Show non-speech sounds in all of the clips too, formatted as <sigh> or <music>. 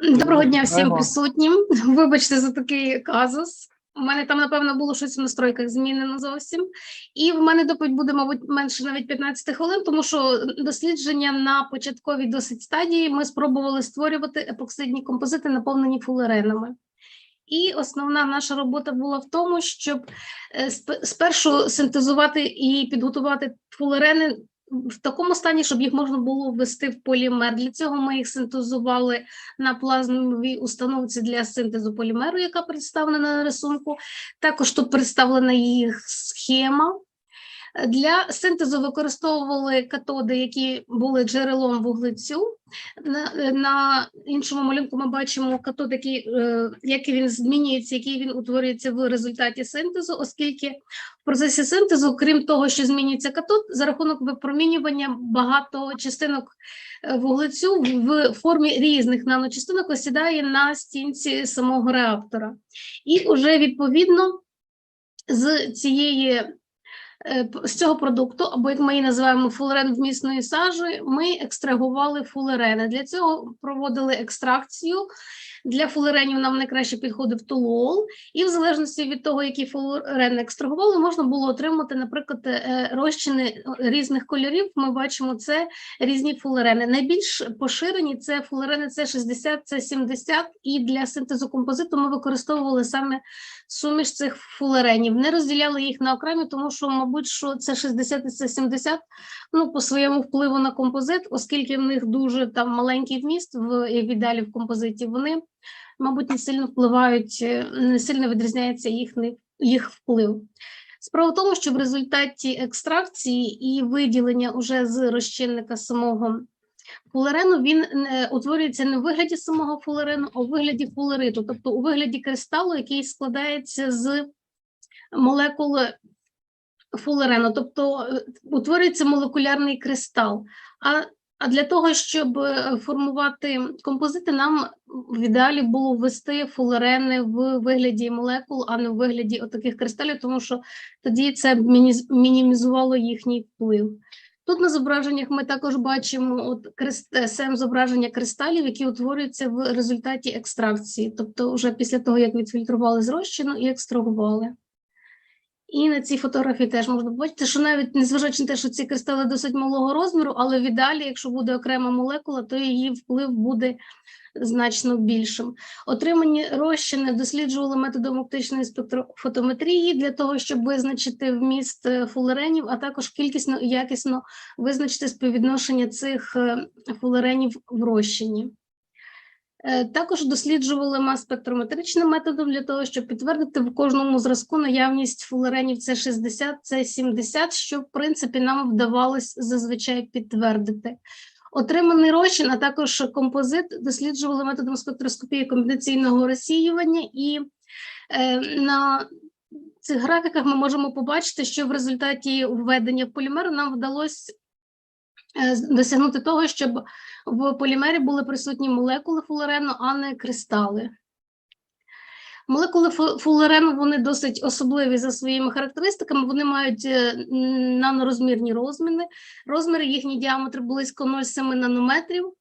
Доброго дня всім Вітаємо. присутнім. <laughs> Вибачте за такий казус. У мене там, напевно, було щось в настройках змінено зовсім. І в мене доповідь буде, мабуть, менше навіть 15 хвилин, тому що дослідження на початковій досить стадії ми спробували створювати епоксидні композити, наповнені фулеренами. І основна наша робота була в тому, щоб е, спершу синтезувати і підготувати фулерени в такому стані, щоб їх можна було ввести в полімер. Для цього ми їх синтезували на плазмовій установці для синтезу полімеру, яка представлена на рисунку. Також тут представлена їх схема. Для синтезу використовували катоди, які були джерелом вуглецю. На, на іншому малюнку ми бачимо катод, який, е, який він змінюється, який він утворюється в результаті синтезу, оскільки в процесі синтезу, крім того, що змінюється катод, за рахунок випромінювання багато частинок е, вуглецю в формі різних наночастинок осідає на стінці самого реактора. І вже відповідно з цієї з цього продукту, або як ми її називаємо фулерен вмісної сажі, ми екстрагували фулерени. Для цього проводили екстракцію. Для фулеренів нам найкраще підходив толуол, і в залежності від того, які фулерени екстрагували, можна було отримати, наприклад, е, розчини е, різних кольорів. Ми бачимо це різні фулерени. Найбільш поширені це фулерени С60, С70, і для синтезу композиту ми використовували саме суміш цих фулеренів. Не розділяли їх на окремі, тому що, мабуть, що це 60 і це 70, ну, по своєму впливу на композит, оскільки в них дуже там маленький вміст в і в ідеалі в композиті, вони, мабуть, не сильно впливають, е, не сильно відрізняється їхній їх вплив. Справа в тому, що в результаті екстракції і виділення уже з розчинника самого фулерену він е, утворюється не у вигляді самого фулерену, а у вигляді фулериту, тобто у вигляді кристалу, який складається з молекул фулерену, тобто е, утворюється молекулярний кристал. А, а для того, щоб е, формувати композити, нам в ідеалі було ввести фулерени в вигляді молекул, а не в вигляді отаких кристалів, тому що тоді це мінімізувало їхній вплив. Тут на зображеннях ми також бачимо от крест... е, сем зображення кристалів, які утворюються в результаті екстракції, тобто вже після того, як відфільтрували з розчину і екстрагували. І на цій фотографії теж можна побачити, що навіть незважаючи на те, що ці кристали досить малого розміру, але в якщо буде окрема молекула, то її вплив буде значно більшим. Отримані розчини досліджували методом оптичної спектрофотометрії для того, щоб визначити вміст е, фулеренів, а також кількісно і якісно визначити співвідношення цих е, фулеренів в розчині. Е, Також досліджували мас-спектрометричним методом для того, щоб підтвердити в кожному зразку наявність фулеренів С60, С70, що в принципі нам вдавалось зазвичай підтвердити. Отриманий розчин, а також композит досліджували методом спектроскопії комбінаційного розсіювання, і е, на цих графіках ми можемо побачити, що в результаті введення в полімер нам вдалося е, досягнути того, щоб в полімері були присутні молекули фулерену, а не кристали. Молекули фу- фулерену вони досить особливі за своїми характеристиками. Вони мають е, нанорозмірні розміри. Розміри їхній діаметр близько 0,7 нанометрів.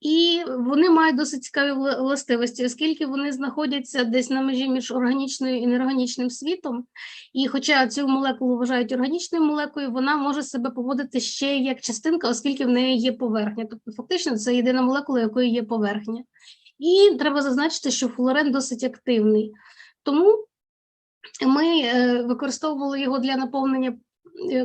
І вони мають досить цікаві вла- властивості, оскільки вони знаходяться десь на межі між органічною і неорганічним світом. І хоча цю молекулу вважають органічною молекулою, вона може себе поводити ще як частинка, оскільки в неї є поверхня. Тобто, фактично, це єдина молекула, якої є поверхня. І треба зазначити, що флуорен досить активний. Тому ми е, використовували його для наповнення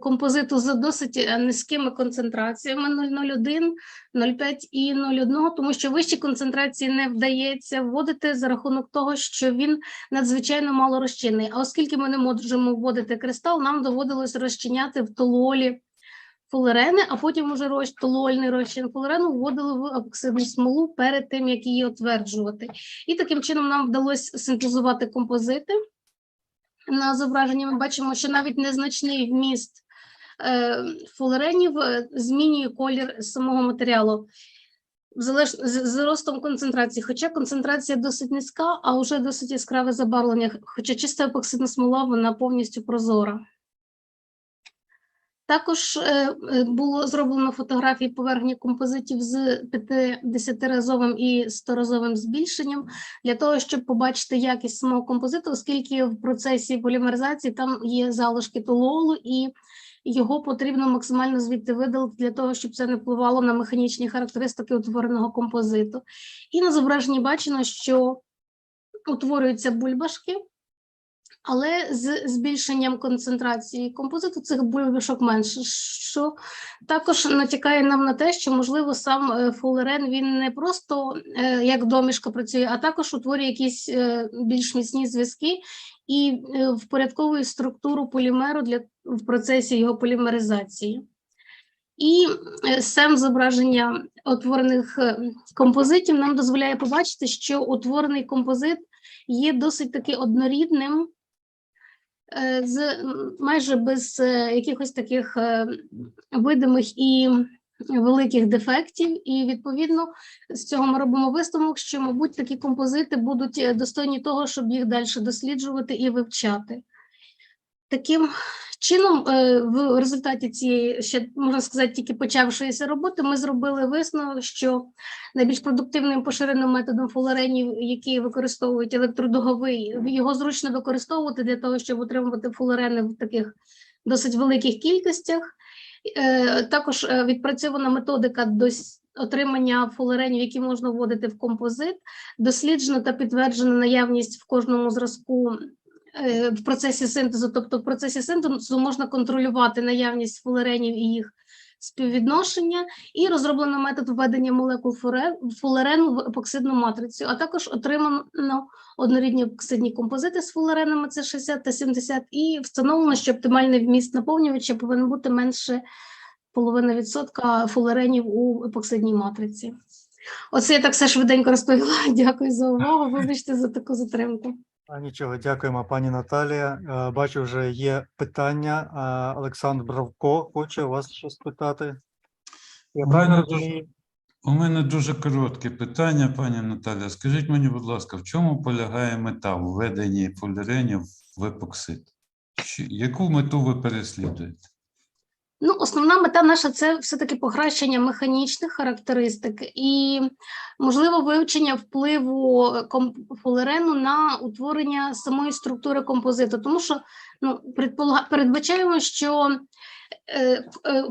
композиту з досить е, низькими концентраціями 0,01, 0,5 і 0,1, тому що вищі концентрації не вдається вводити за рахунок того, що він надзвичайно мало розчинний. А оскільки ми не можемо вводити кристал, нам доводилось розчиняти в толуолі фулерени, а потім уже роз, толуольний розчин фулерену вводили в оксидну смолу перед тим, як її отверджувати. І таким чином нам вдалося синтезувати композити. На зображенні ми бачимо, що навіть незначний вміст е, фулеренів е, змінює колір самого матеріалу. Залеж... з ростом концентрації, хоча концентрація досить низька, а вже досить яскраве забарвлення, хоча чиста епоксидна смола вона повністю прозора. Також е, е, було зроблено фотографії поверхні композитів з 50-разовим і 100-разовим збільшенням для того, щоб побачити якість самого композиту, оскільки в процесі полімеризації там є залишки толуолу, і його потрібно максимально звідти видалити для того, щоб це не впливало на механічні характеристики утвореного композиту. І на зображенні бачено, що утворюються бульбашки, але з збільшенням концентрації композиту цих бульбашок менше, що також натякає нам на те, що можливо сам е, фулерен він не просто е, як домішка працює, а також утворює якісь е, більш міцні зв'язки і впорядковує структуру полімеру для в процесі його полімеризації. І сам зображення утворених композитів нам дозволяє побачити, що утворений композит є досить таки однорідним, з майже без е, якихось таких е, видимих і великих дефектів. І відповідно з цього ми робимо висновок, що, мабуть, такі композити будуть е, достойні того, щоб їх далі досліджувати і вивчати. Таким чином, е, в результаті цієї ще можна сказати, тільки почавшоїся роботи, ми зробили висновок, що найбільш продуктивним поширеним методом фуларенів, які використовують електродуговий, його зручно використовувати для того, щоб отримувати фуларени в таких досить великих кількостях. Е, Також е, відпрацьована методика дос- отримання фуларенів, які можна вводити в композит, досліджена та підтверджена наявність в кожному зразку в процесі синтезу. Тобто, в процесі синтезу можна контролювати наявність фуларенів і їх співвідношення, і розроблено метод введення молекул фуларену в епоксидну матрицю, а також отримано однорідні епоксидні композити з фуларенами це 60 та 70, і встановлено, що оптимальний вміст наповнювача повинен бути менше половини відсотка фуларенів у епоксидній матриці. Оце я так все швиденько розповіла. <laughs> Дякую за увагу. Вибачте за таку затримку. Нічого, дякуємо, пані Наталія. Е, Бачу, вже є питання. Е, Олександр Бравко хоче вас щось питати. Я У мене дуже- У мене дуже коротке питання, пані Наталія. Скажіть мені, будь ласка, в чому полягає мета введення поліренів в епоксид? Яку мету ви переслідуєте? Ну, основна мета наша це все-таки покращення механічних характеристик і, можливо, вивчення впливу ком- на утворення самої структури композиту. Тому що ну, передбачаємо, що е, е,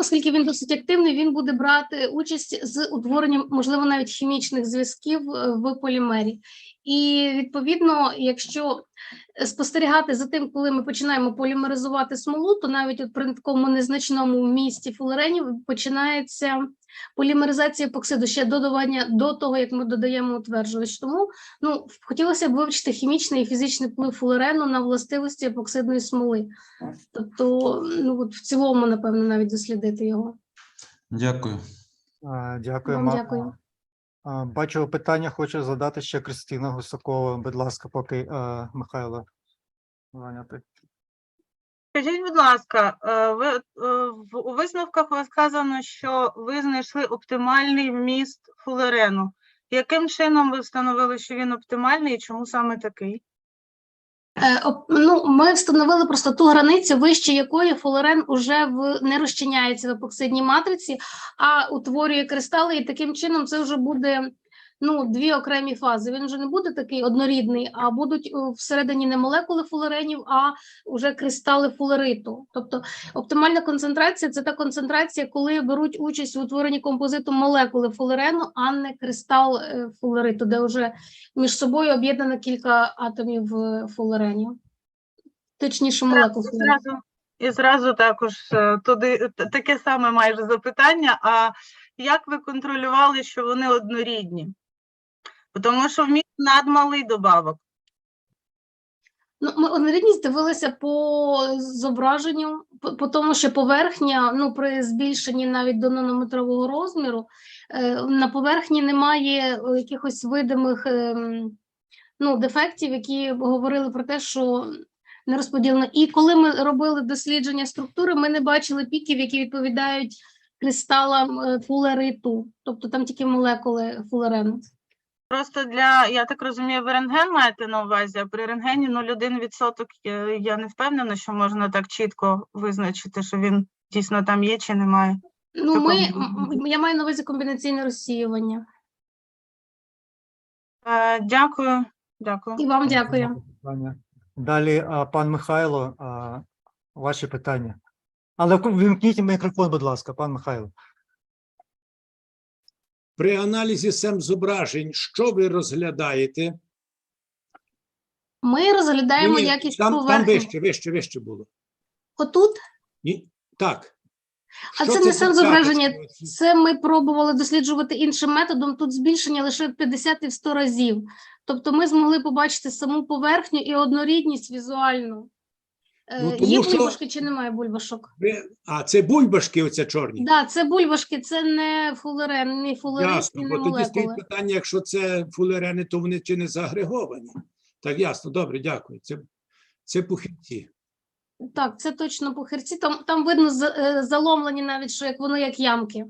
оскільки він досить активний, він буде брати участь з утворенням, можливо, навіть хімічних зв'язків е, в полімері. І відповідно, якщо спостерігати за тим, коли ми починаємо полімеризувати смолу, то навіть от при такому незначному вмісті фулеренів починається полімеризація епоксиду ще додавання до того, як ми додаємо утверджувач. Тому ну, хотілося б вивчити хімічний і фізичний вплив фулерену на властивості епоксидної смоли. Тобто, ну от в цілому, напевно, навіть дослідити його. Дякую. Е, Дякую. Вам дякую. Бачу, питання хоче задати ще Кристина Гусакова. Будь ласка, поки е, Михайло зайнятий. Скажіть, будь ласка, е, ви е, у висновках ви сказано, що ви знайшли оптимальний вміст фулерену. Яким чином ви встановили, що він оптимальний і чому саме такий? Е, Ну, ми встановили просто ту границю, вище якої фолорен уже в не розчиняється в епоксидній матриці, а утворює кристали, і таким чином це вже буде ну, дві окремі фази. Він вже не буде такий однорідний, а будуть е, всередині не молекули фулеренів, а вже кристали фулериту. Тобто оптимальна концентрація це та концентрація, коли беруть участь в утворенні композиту молекули фулерену, а не кристал е, фулериту, де вже між собою об'єднано кілька атомів е, фулеренів. Точніше, молекул зразу, і зразу також туди таке саме майже запитання. А як ви контролювали, що вони однорідні? Тому що вміст надмалий добавок. Ну, ми однорідність дивилися по зображенню, по, по тому, що поверхня, ну при збільшенні навіть до нанометрового розміру, е, на поверхні немає е, якихось видимих ем, ну, дефектів, які говорили про те, що не розподілено. І коли ми робили дослідження структури, ми не бачили піків, які відповідають кристалам е, фулериту, тобто там тільки молекули фулерену. Просто для, я так розумію, ви рентген маєте на увазі, а при рентгені 0,1% е, я не впевнена, що можна так чітко визначити, що він дійсно там є чи немає. Ну, ми, я маю на увазі комбінаційне розсіювання. Е, Дякую, дякую. І вам дякую. Питання. Далі а, пан Михайло, а, ваші питання. Але вимкніть мікрофон, будь ласка, пан Михайло. При аналізі сем зображень, що ви розглядаєте? Ми розглядаємо Ні, якість там, там вище, вище, вище було. Отут, Ні? Так. а Що це не сам зображення. Це ми пробували досліджувати іншим методом. Тут збільшення лише в 50 і в 100 разів. Тобто ми змогли побачити саму поверхню і однорідність візуальну. Е, Ну, тому Є що- бульбашки чи немає бульбашок? Ви- А, це бульбашки оце чорні? Так, да, це бульбашки, це не фулерен, ні фулерен, Ясно, бо тоді стоїть молекули. питання, якщо це фулерени, то вони чи не заагреговані. Так, ясно, добре, дякую. Це, це пухівці. Так, це точно пухирці. Там, там видно е, заломлені навіть, що як воно як ямки. е,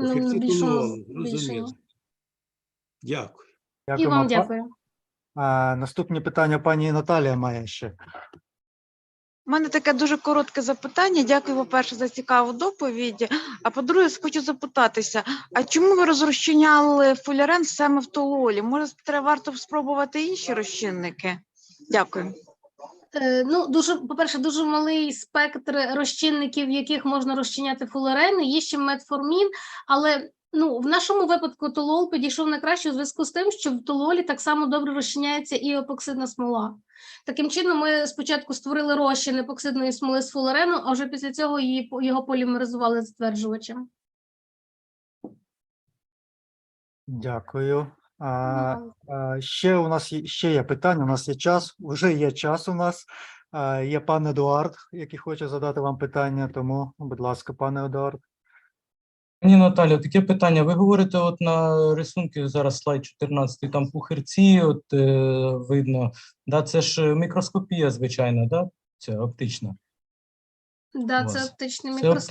ну, Пухівці більшому толуолу, збільшенні. Дякую. І Дякуємо, вам па- дякую. А, наступні питання пані Наталія має ще. У мене таке дуже коротке запитання. Дякую, по-перше, за цікаву доповідь. А по-друге, хочу запитатися: а чому ви розрозчиняли фулярен саме в тололі? Може, треба варто спробувати інші розчинники? Дякую. Е, Ну, дуже, по-перше, дуже малий спектр розчинників, яких можна розчиняти фулерени. Є ще метформін, але ну, в нашому випадку толол підійшов найкраще у зв'язку з тим, що в тололі так само добре розчиняється і епоксидна смола. Таким чином, ми спочатку створили розчин епоксидної смоли з фулерену, а вже після цього її, його полімеризували затверджувачем. Дякую. А, а, ще у нас є, ще є питання, у нас є час, вже є час у нас. А, є пан Едуард, який хоче задати вам питання, тому, будь ласка, пане Едуард. Пані Наталя, таке питання. Ви говорите, от на рисунки зараз слайд 14, там пухирці, от е, видно. Да, це ж мікроскопія, звичайно, да? Це оптична. Да, це вас. оптичний Це мікроскоп.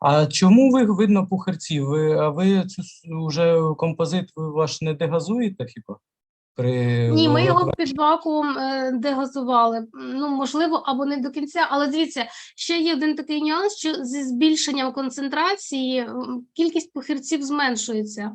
А чому ви видно пухирці? Ви, а ви цю с- уже композит ви ваш не дегазуєте хіба? При Ні, ми його під вакуум е, дегазували. Ну, можливо, або не до кінця, але дивіться, ще є один такий нюанс, що зі збільшенням концентрації кількість похирців зменшується.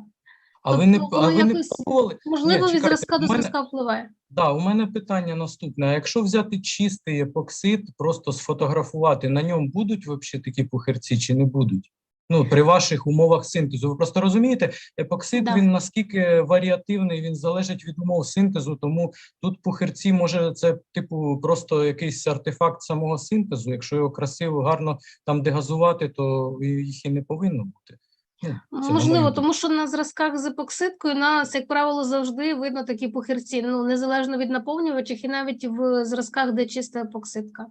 А ви не, тобто а ви не пробували? Можливо, від зразка до зразка впливає. Да, у мене питання наступне. А якщо взяти чистий епоксид, просто сфотографувати, на ньому будуть взагалі такі пухирці чи не будуть? Ну, при ваших умовах синтезу. Ви просто розумієте, епоксид Да. він наскільки варіативний, він залежить від умов синтезу, тому тут пухирці може це типу просто якийсь артефакт самого синтезу. Якщо його красиво, гарно там дегазувати, то їх і не повинно бути. Ну, це Можливо, тому що на зразках з епоксидкою нас, як правило, завжди видно такі похирці, ну незалежно від наповнювачів, і навіть в зразках, де чиста епоксидка.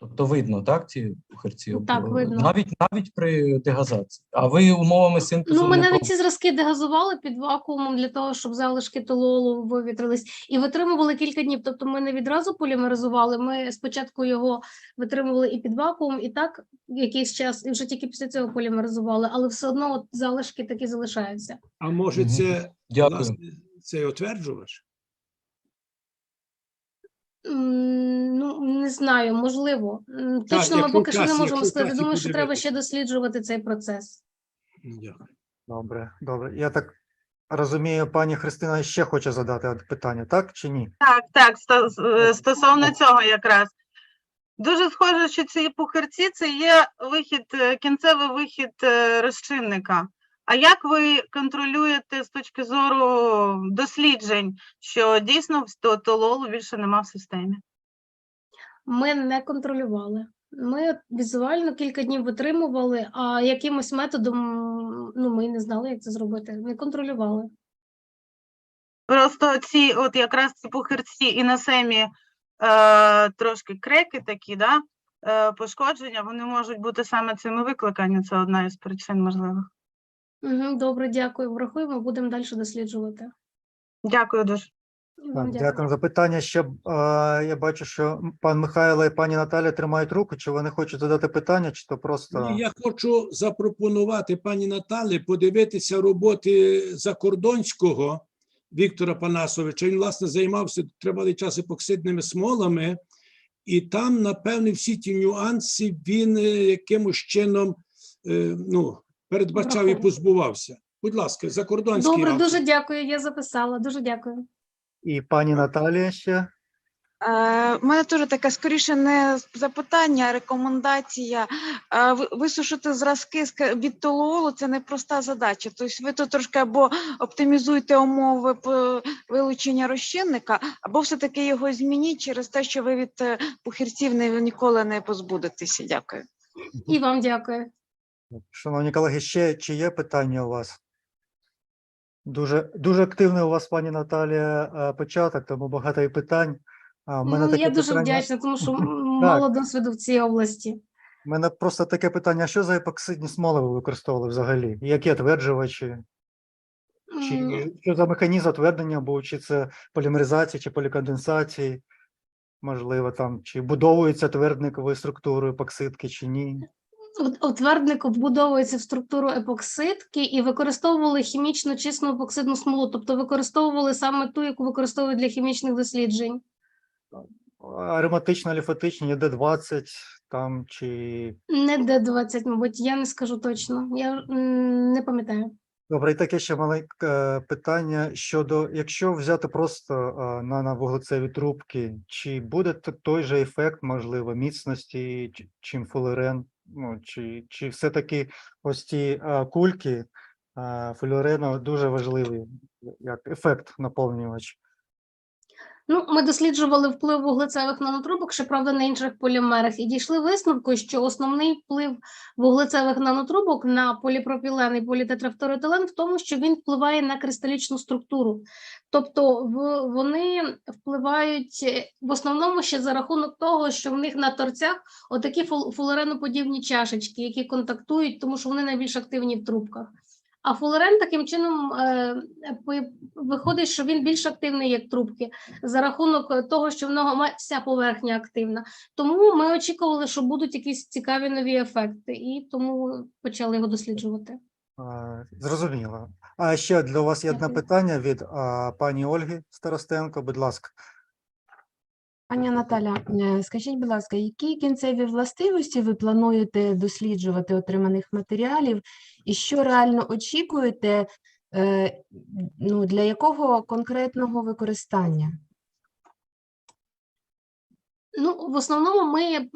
Тобто видно, так, ці пухарці? Так, видно. Навіть навіть при дегазації. А ви умовами синтезу Ну, ми не навіть ці зразки дегазували під вакуумом для того, щоб залишки тололу вивітрились, і витримували кілька днів. Тобто ми не відразу полімеризували. Ми спочатку його витримували і під вакуум, і так якийсь час, і вже тільки після цього полімеризували, але все одно от залишки такі залишаються. А може, це Дякую. власне цей отверджувач? Ну не знаю, можливо. Точно ми якщо поки що не можемо якщо сказати. Думаю, що треба ще досліджувати цей процес. Дякую. Добре, добре. Я так розумію, пані Христина ще хоче задати питання, так чи ні? Так, так, сто- е, стосовно цього якраз. Дуже схоже, що ці пухирці це є вихід, е, кінцевий вихід е, розчинника. А як ви контролюєте з точки зору досліджень, що дійсно тололу більше нема в системі? Ми не контролювали. Ми візуально кілька днів витримували, а якимось методом ну ми не знали, як це зробити. Не контролювали. Просто ці, от якраз ці пухирці і на семі е, трошки креки такі, да, е, пошкодження, вони можуть бути саме цими викликані. Це одна із причин можливих. Угу, добре, дякую. Врахуємо, будемо далі досліджувати. Дякую дуже. Так, дякую за питання. Ще а, я бачу, що пан Михайло і пані Наталя тримають руку. Чи вони хочуть задати питання, чи то просто Ні, Я хочу запропонувати пані Наталі подивитися роботи закордонського Віктора Панасовича. Він, власне, займався тривалий час епоксидними смолами, і там, напевне, всі ті нюанси він е, якимось чином е, ну, передбачав і позбувався. Будь ласка, закордонський Добре, автор. дуже дякую. Я записала. Дуже дякую. І пані Наталія ще. Е, У мене теж таке скоріше не запитання, а рекомендація. Е, ви- Висушити зразки від толуолу це непроста задача. Тобто ви тут трошки або оптимізуєте умови вилучення розчинника, або все-таки його змініть через те, що ви від е, пухирців не, ніколи не позбудетеся. Дякую. І вам дякую. Шановні колеги, ще чи є питання у вас? Дуже, дуже активний у вас, пані Наталія, е, початок, тому багато і питань. А, в мене Ну, таке я дуже питання- вдячна, тому що мало досвіду в цій області. У мене просто таке питання: що за епоксидні смоли ви використовували взагалі? Які отверджувачі? Чи що за механізм отвердення був? Чи це полімеризації, чи поліконденсації? Можливо, там, чи будовується твердниковою структурою епоксидки, чи ні? Отвердник вбудовується в структуру епоксидки і використовували хімічно чисну епоксидну смолу, тобто використовували саме ту, яку використовують для хімічних досліджень. Ароматична, ліфотичні, Д20, там, чи Не Д20, мабуть, я не скажу точно. Я не пам'ятаю. Добре, і таке ще маленьке е, питання щодо, якщо взяти просто е, на, на вуглецеві трубки, чи буде той же ефект, можливо, міцності, чим фулерен? Ну, чи, чи все-таки ось е, кульки фулерену дуже важливий як ефект наповнювач? Ну, ми досліджували вплив вуглецевих нанотрубок, щоправда, на інших полімерах, і дійшли висновку, що основний вплив вуглецевих нанотрубок на поліпропілен і політетрафторетилен в тому, що він впливає на кристалічну структуру. Тобто вони впливають в основному ще за рахунок того, що в них на торцях отакі фул- фулереноподібні чашечки, які контактують, тому що вони найбільш активні в трубках. А фулерен таким чином е, виходить, що він більш активний як трубки за рахунок того, що в нього ма- вся поверхня активна. Тому ми очікували, що будуть якісь цікаві нові ефекти, і тому почали його досліджувати. Зрозуміло. А ще для вас є одне питання від пані Ольги Старостенко, будь ласка. Пані Наталя, е, скажіть, будь ласка, які кінцеві властивості ви плануєте досліджувати отриманих матеріалів, і що реально очікуєте, е, ну, для якого конкретного використання? Ну, в основному ми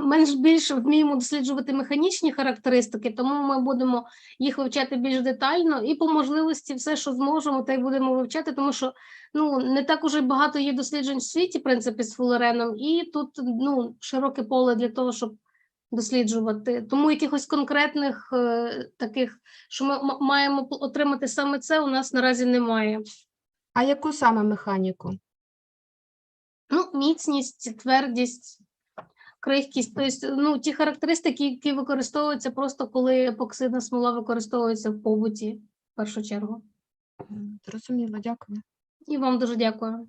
менш більше вміємо досліджувати механічні характеристики, тому ми будемо їх вивчати більш детально і по можливості все, що зможемо, та й будемо вивчати, тому що ну не так уже багато є досліджень в світі, в принципі, з фулереном, і тут ну широке поле для того, щоб досліджувати. Тому якихось конкретних е, таких, що ми маємо отримати саме це, у нас наразі немає. А яку саме механіку? Ну, міцність, твердість, крихкість, тобто, ну, ті характеристики, які використовуються просто коли епоксидна смола використовується в побуті, в першу чергу. М, Зрозуміло, дякую. І вам дуже дякую.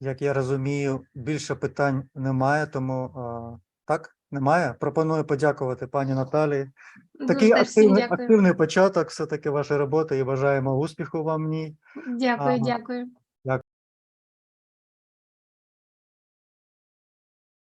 Як я розумію, більше питань немає, тому е, так, немає. Пропоную подякувати пані Наталії. Дуже Такий теж активний, активний початок все-таки вашої роботи і бажаємо успіху вам в ній. Дякую, Ага. дякую.